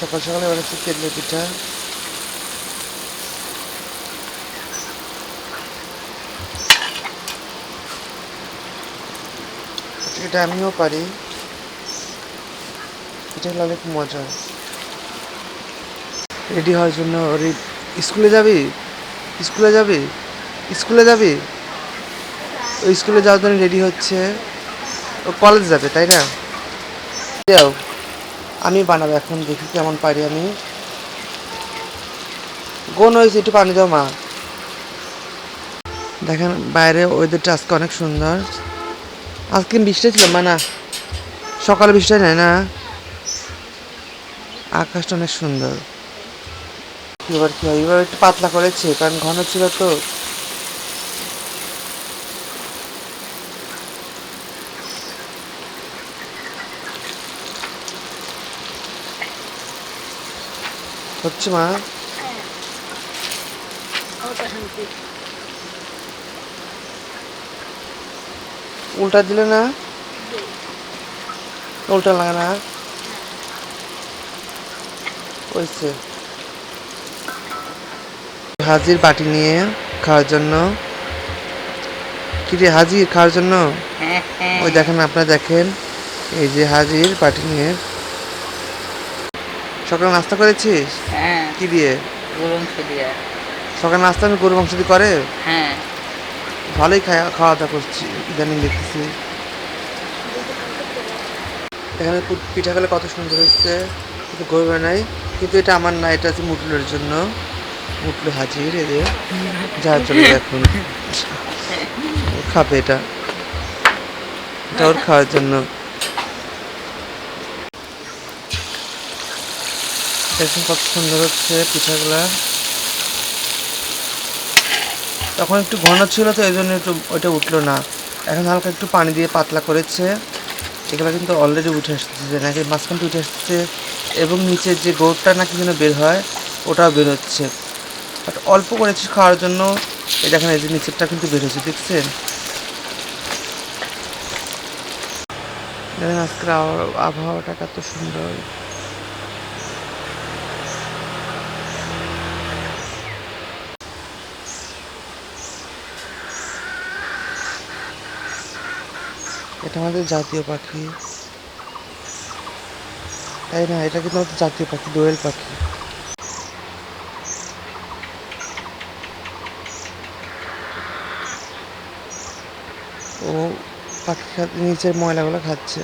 সকাল সকালে বানাচ্ছি তেলে পিঠা। এটা আমিও পারি। এটা হলে অনেক মজা। রেডি হওয়ার জন্য ওরে, স্কুলে যাবি? স্কুলে যাবি? স্কুলে যাবি? ওই স্কুলে যাওয়ার জন্য রেডি হচ্ছে। ও কলেজ যাবে, তাই না? যাও। আমি বানাবো এখন, দেখি কেমন পারি আমি। গোন হয়েছে একটু পানি দাও মা। দেখেন, বাইরে ওয়েদারটা আজকে অনেক সুন্দর। আজকে বৃষ্টি ছিল, মা, না। সকালে বৃষ্টি হয় না না? আকাশটা অনেক সুন্দর। এবার কি হয়? এবার একটু পাতলা করেছে, কারণ ঘন ছিল তো। হচ্ছে মা উল্টা দিলে না উল্টা লাগে না হয়েছে হাজির বাটি নিয়ে খাওয়ার জন্য কি রে হাজির খাওয়ার জন্য ওই দেখেন আপনারা দেখেন এই যে হাজির বাটি নিয়ে সকালে নাস্তা করেছিস? হ্যাঁ। কি দিয়ে? গরম দিয়া। সকালে নাস্তা আমি গরু মাংস দিয়ে করে? হ্যাঁ। ভালোই খাওয়া খাওয়া দাওয়া করছি ইদানিং দেখতেছি। এখানে পি- পিঠাগুলো কত সুন্দর হচ্ছে কিন্তু গরু নাই। কিন্তু এটা আমার না এটা হচ্ছে মুটলের জন্য। মুটলো হাজির এই যে। জন্য এখন। খাবে এটা। এটা ওর খাওয়ার জন্য। দেখুন কত সুন্দর হচ্ছে পিঠাগুলা। তখন একটু ঘন ছিল তো এই জন্য একটু ওইটা উঠল না। এখন হালকা একটু পানি দিয়ে পাতলা করেছে। এগুলো কিন্তু অলরেডি উঠে আসতেছে নাকি মাঝখানটা উঠে আসতেছে। এবং নিচের যে গোড়টা নাকি যেন বের হয়, ওটাও বের হচ্ছে। বাট অল্প করেছি খাওয়ার জন্য। এই দেখেন, এই যে নিচেরটা কিন্তু বের হচ্ছে দেখছেন? দেখেন আজকের আবহাওয়া- আবহাওয়াটা কত সুন্দর। এটা আমাদের জাতীয় পাখি। তাই না, এটা কিন্তু আমাদের জাতীয় পাখি, দোয়েল পাখি। ও পাখি নিচের ময়লাগুলো খাচ্ছে।